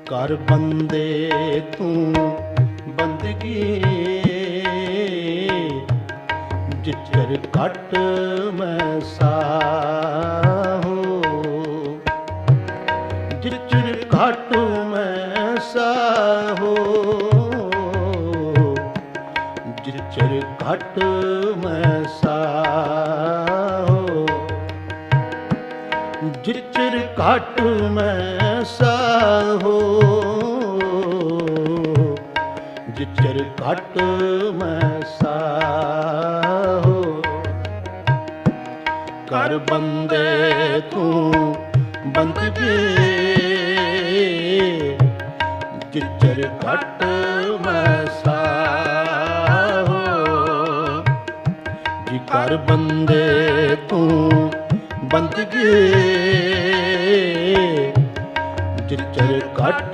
ਕਰ ਬੰਦੇ ਤੂੰ ਬੰਦਗੀ। ਜਿਚਰ ਘਟ ਮੈਂ ਸਾਹੋ। ਜਿਚਰ ਘਟ ਮੈਂ ਸਾਹੋ। ਜਿਚਰ ਘਟ ਮੈਂ ਸਾਹੋ। ਜਿਚਰ ਘਟ ਮੈਂ ਸਾਹੋ ਜਿਚਰ ਘਟ ਮੈਂ ਸਾਹੋ। ਕਰ ਬੰਦੇ ਤੂੰ ਬੰਦ ਬੰਦਗੀ ਜਿਚਰ ਘਟ ਮੈਂ ਸਾਹੋ। ਜੀ ਕਰ ਬੰਦੇ ਤੂੰ ਬੰਦਗੀ ਜਿਚਰ ਘਟ